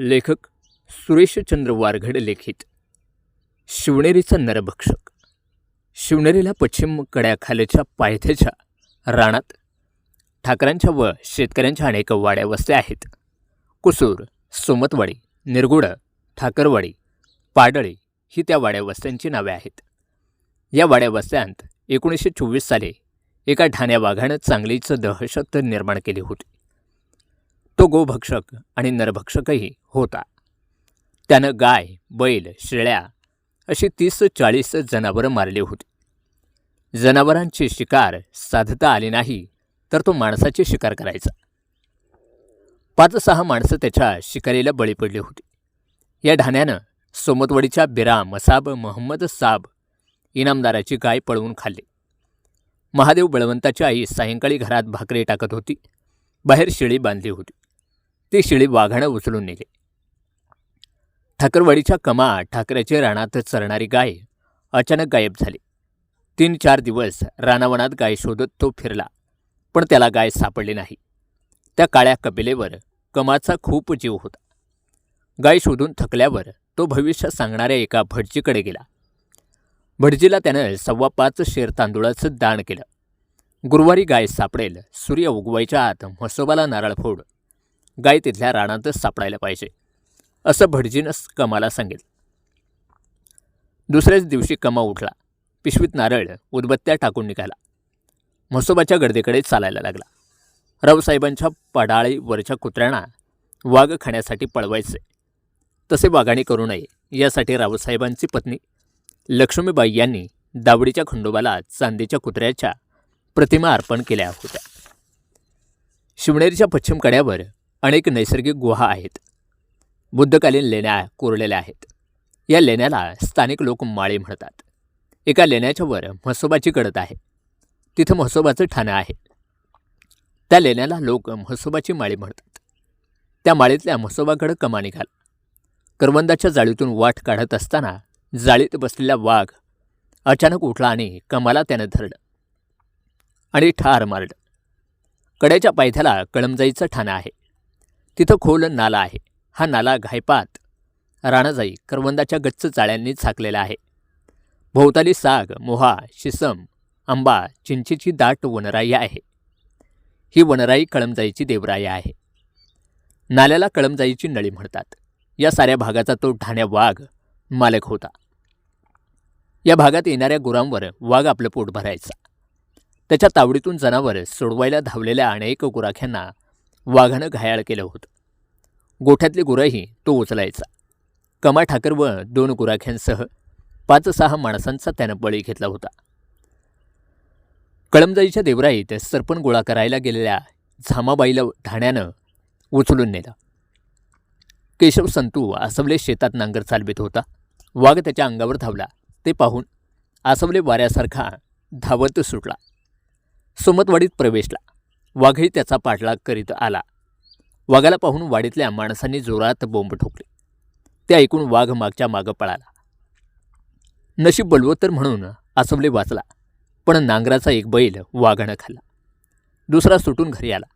लेखक सुरेशचंद्र वारघड लेखित. शिवनेरीचा नरभक्षक. शिवनेरीला पश्चिम कड्याखालच्या पायथ्याच्या रानात ठाकरांच्या व शेतकऱ्यांच्या अनेक वाड्या वस्त्या आहेत. कुसूर सोमतवाडी निरगुड ठाकरवाडी पाडळी ही त्या वाड्या वस्त्यांची नावे आहेत. या वाड्या वस्त्यांत एकोणीसशे चोवीस साली एका ठाण्या वाघानं चांगलीच दहशत निर्माण केली होती. तो गोभक्षक आणि नरभक्षकही होता. त्यानं गाय बैल शेळ्या अशी तीस चाळीस जनावरं मारली होती. जनावरांची शिकार साधता आली नाही तर तो माणसाची शिकार करायचा. पाच सहा माणसं त्याच्या शिकारीला बळी पडली होती. या ढाण्यानं सोमतवाडीच्या बिरा मसाब महम्मद साब इनामदाराची गाय पळवून खाल्ली. महादेव बळवंताची आई सायंकाळी घरात भाकरी टाकत होती. बाहेर शिळी बांधली होती. ती शिळी वाघानं उचलून नेली. ठाकरवाडीच्या कमा ठाकऱ्याच्या रानात चरणारी गाय अचानक गायब झाली. तीन चार दिवस रानावनात गाय शोधत तो फिरला पण त्याला गाय सापडली नाही. त्या काळ्या कपिलेवर कमाचा खूप जीव होता. गाय शोधून थकल्यावर तो भविष्य सांगणाऱ्या एका भटजीकडे गेला. भटजीला त्यानं सव्वा पाच शेर तांदूळाचं दान केलं. गुरुवारी गाय सापडेल सूर्य उगवायच्या आत म्हसोबाला नारळ फोड गाय तिथल्या रानातच सापडायला पाहिजे असं भटजीनं कमाला सांगितलं. दुसऱ्याच दिवशी कमा उठला. पिशवीत नारळ उदबत्त्या टाकून निघाला. म्हसोबाच्या गर्दीकडे चालायला लागला. रावसाहेबांच्या पडाळीवरच्या कुत्र्यांना वाघ खाण्यासाठी पळवायचे. तसे वाघाणी करू नये यासाठी रावसाहेबांची पत्नी लक्ष्मीबाई यांनी दावडीच्या खंडोबाला चांदीच्या कुत्र्याच्या प्रतिमा अर्पण केल्या होत्या. शिवनेरीच्या पश्चिम कड्यावर अनेक नैसर्गिक गुहा आहेत. बुद्धकालीन लेण्या कोरलेल्या आहेत. या लेण्याला स्थानिक लोक माळी म्हणतात. एका लेण्याच्या वर म्हसोबाची कडत आहे. तिथं म्हसोबाचं ठाणं आहे. त्या लेण्याला लोक म्हसोबाची माळी म्हणतात. त्या माळीतल्या म्हसोबाकडं कमा निघाल करवंदाच्या जाळीतून वाट काढत असताना जाळीत बसलेला वाघ अचानक उठला आणि कमाला त्यानं धरलं. आणि ठार मारलं. कड्याच्या पायथ्याला कळमजाईचं ठाणं आहे. तिथं खोल नाला आहे. हा नाला घायपात राणाजाई करवंदाच्या गच्च चाळ्यांनी झाकलेला आहे. भोवताली साग मोहा शिसम आंबा चिंचेची दाट वनराई आहे. ही वनराई कळमजाईची देवराई आहे. नाल्याला कळमजाईची नळी म्हणतात. या साऱ्या भागाचा तो ठाण्या वाघ मालक होता. या भागात येणाऱ्या गुरांवर वाघ आपलं पोट भरायचा. त्याच्या तावडीतून जनावर सोडवायला धावलेल्या अनेक गुराख्यांना वाघानं घायाळ केलं होतं. गोठ्यातली गुराही तो उचलायचा. कमा ठाकर व दोन गुराख्यांसह पाच सहा माणसांचा त्यानं बळी घेतला होता. कळमजाईच्या देवराईत सरपण गोळा करायला गेलेल्या झामाबाईला ठाण्यानं उचलून नेलं. केशव संतू आसवले शेतात नांगर चालवित होता. वाघ त्याच्या अंगावर धावला. ते पाहून आसवले वाऱ्यासारखा धावत सुटला. सोमतवाडीत प्रवेशला. वाघही त्याचा पाठलाग करीत आला. वाघाला पाहून वाडीतल्या माणसांनी जोरात बोंब ठोकले. ते ऐकून वाघ मागच्या मागं पळाला. नशीब बलवत्तर म्हणून आसवले वाचला पण नांगराचा एक बैल वाघानं खाल्ला. दुसरा सुटून घरी आला.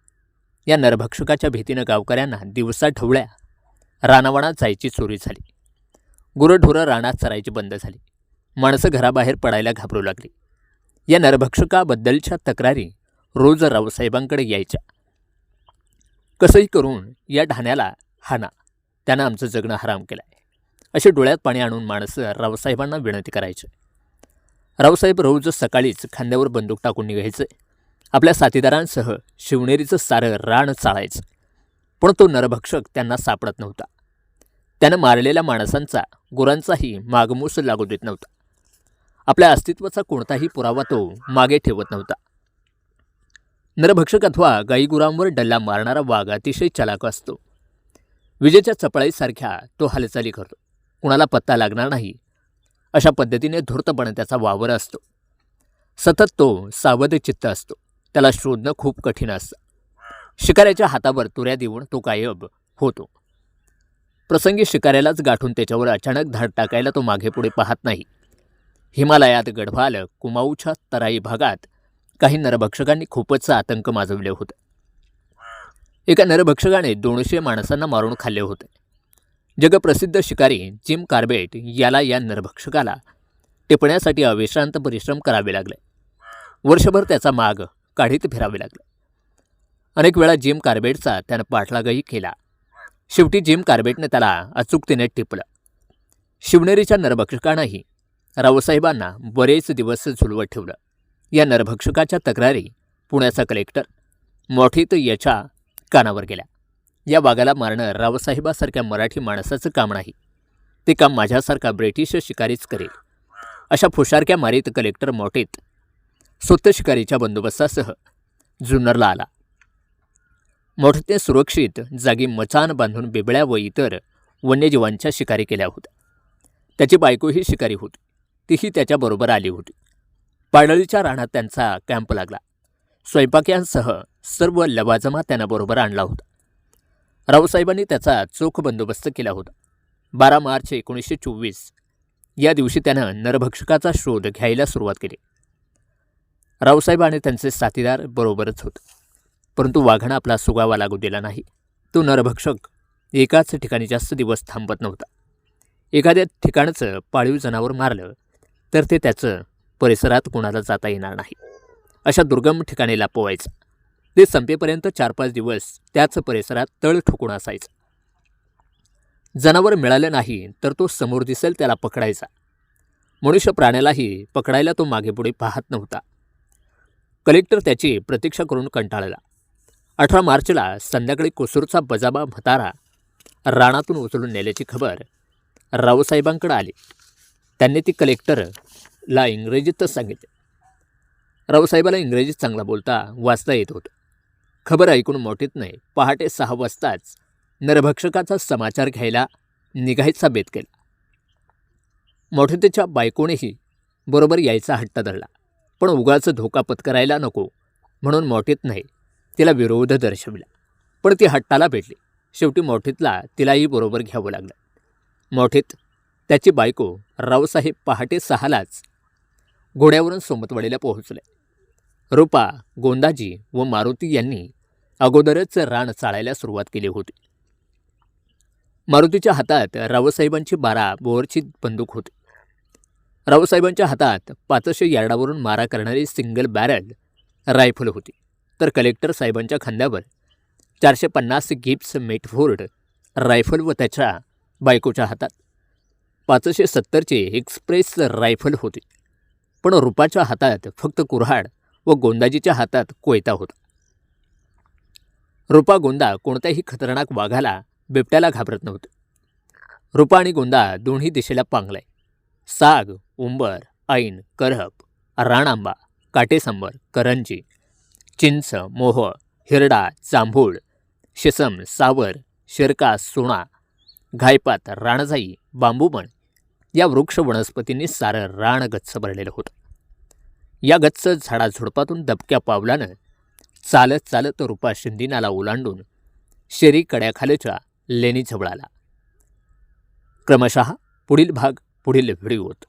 या नरभक्षकाच्या भीतीनं गावकऱ्यांना दिवसा ठवळ्या रानावणात जायची चोरी झाली. गुरंढोरं रानात चरायची बंद झाली. माणसं घराबाहेर पडायला घाबरू लागली. या नरभक्षकाबद्दलच्या तक्रारी रोज रावसाहेबांकडे यायच्या. कसंही करून या ढाण्याला हाना. त्यानं आमचं जगणं हराम केलं आहे असे डोळ्यात पाणी आणून माणसं रावसाहेबांना विनंती करायचे. रावसाहेब रोज सकाळीच खांद्यावर बंदूक टाकून निघायचे. आपल्या साथीदारांसह शिवनेरीचं सारं रान चाळायचं. पण तो नरभक्षक त्यांना सापडत नव्हता. त्यानं मारलेल्या माणसांचा गुरांचाही मागमूस लागू देत नव्हता. आपल्या अस्तित्वाचा कोणताही पुरावा तो मागे ठेवत नव्हता. नरभक्षक अथवा गाईगुरांवर डल्ला मारणारा वाघ अतिशय चलाक असतो. विजेच्या चपळाईसारख्या तो हालचाली करतो. कुणाला पत्ता लागणार नाही. अशा पद्धतीने धूर्तपणे त्याचा वावर असतो. सतत तो सावध चित्त असतो. त्याला शोधणं खूप कठीण असतं. शिकाऱ्याच्या हातावर तुऱ्या देऊन तो गायब होतो. प्रसंगी शिकाऱ्यालाच गाठून त्याच्यावर अचानक धाड टाकायला तो मागे पुढे पाहत नाही. हिमालयात गढवाल कुमाऊच्या तराई भागात काही नरभक्षकांनी खूपच आतंक माजवले होते. एका नरभक्षकाने दोनशे माणसांना मारून खाल्ले होते. जगप्रसिद्ध शिकारी जिम कार्बेट याला या नरभक्षकाला टिपण्यासाठी अविश्रांत परिश्रम करावे लागले. वर्षभर त्याचा माग काढीत फिरावे लागले. अनेक वेळा जिम कार्बेटचा त्यानं पाठलागही केला. शेवटी जिम कार्बेटने त्याला अचूकतेने टिपलं. शिवनेरीच्या नरभक्षकानंही रावसाहेबांना बरेच दिवस झुलवत ठेवलं. या नरभक्षकाच्या तक्रारी पुण्याचा कलेक्टर मोठीत याच्या कानावर गेल्या. या वाघाला मारणं रावसाहेबासारख्या मराठी माणसाचं काम नाही. ते काम माझ्यासारखा ब्रिटिश शिकारीच करेल. अशा फुशारक्या मारीत कलेक्टर मोठीत स्वत शिकारीच्या बंदोबस्तासह जुन्नरला आला. मोठते सुरक्षित जागी मचान बांधून बिबळ्या व इतर वन्यजीवांच्या शिकारी केल्या होत्या. त्याची बायकोही शिकारी होती. तीही त्याच्याबरोबर आली होती. पाडळीच्या रानात त्यांचा कॅम्प लागला. स्वयंपाक्यांसह सर्व लवाजमा त्यांना बरोबर आणला होता. रावसाहेबांनी त्याचा चोख बंदोबस्त केला होता. बारा मार्च एकोणीसशे चोवीस या दिवशी त्यानं नरभक्षकाचा शोध घ्यायला सुरुवात केली. रावसाहेब आणि त्यांचे साथीदार बरोबरच होते. परंतु वाघानं आपला सुगावा लागू दिला नाही. तो नरभक्षक एकाच ठिकाणी जास्त दिवस थांबत नव्हता. एखाद्या ठिकाणचं पाळीव जनावर मारलं तर ते त्याचं परिसरात कुणाला जाता येणार नाही. अशा दुर्गम ठिकाणी लपवायचं. ते संपेपर्यंत चार पाच दिवस त्याच परिसरात तळ ठोकून असायचं. जनावर मिळालं नाही तर तो समोर दिसेल त्याला पकडायचा. मनुष्य प्राण्यालाही पकडायला तो मागेपुढे पाहत नव्हता. कलेक्टर त्याची प्रतीक्षा करून कंटाळला. अठरा मार्चला संध्याकाळी कोसूरचा बजाबा म्हातारा रानातून उचलून नेल्याची खबर रावसाहेबांकडे आली. त्यांनी ती कलेक्टर ला इंग्रजीतच सांगितले. रावसाहेबाला इंग्रजीत चांगला बोलता वाचता येत होतं. खबर ऐकून मोठीत नाही पहाटे सहा वाजताच नरभक्षकाचा समाचार घ्यायला निघायचा बेत केला. मोठीतेच्या बायकोनेही बरोबर यायचा हट्ट धरला. पण उगाच धोका पत्करायला नको म्हणून मोठीत नाही तिला विरोध दर्शविला. पण ती हट्टाला भेटली. शेवटी मोठीतला तिलाही बरोबर घ्यावं लागलं. मोठीत त्याची बायको रावसाहेब पहाटे सहालाच घोड्यावरून सोमतवाडीला पोहोचले. रुपा गोंदाजी व मारुती यांनी अगोदरच रान चाळायला सुरुवात केली होती. मारुतीच्या हातात रावसाहेबांची बारा बोअरची बंदूक होती. रावसाहेबांच्या हातात पाचशे यार्डावरून मारा करणारी सिंगल बॅरल रायफल होती. तर कलेक्टर साहेबांच्या खांद्यावर चारशे पन्नास गिप्स मेटफोर्ड रायफल व त्याच्या बायकोच्या हातात पाचशे सत्तरची एक्सप्रेस रायफल होती. पण रुपाच्या हातात फक्त कुऱ्हाड व गोंदाजीच्या हातात कोयता होता. रुपा गोंदा कोणत्याही खतरनाक वाघाला बिबट्याला घाबरत नव्हते. रुपा आणि गोंदा दोन्ही दिशेला पांगलाय. साग उंबर ऐन करहप राणांबा काटेसंबर करंजी चिंच मोह हिरडा जांभूळ शिसम सावर शिरका सोणा घायपात राणजाई बांबूबण या वृक्ष वनस्पतींनी सारं रान गच्च भरलेलं होतं. या गच्च झाडाझुडपातून दबक्या पावलानं चालत चालत रुपा शिंदीनाला ओलांडून शेरी कड्याखालच्या लेणी झबळाला क्रमशः पुढील भाग पुढील व्हिडिओत.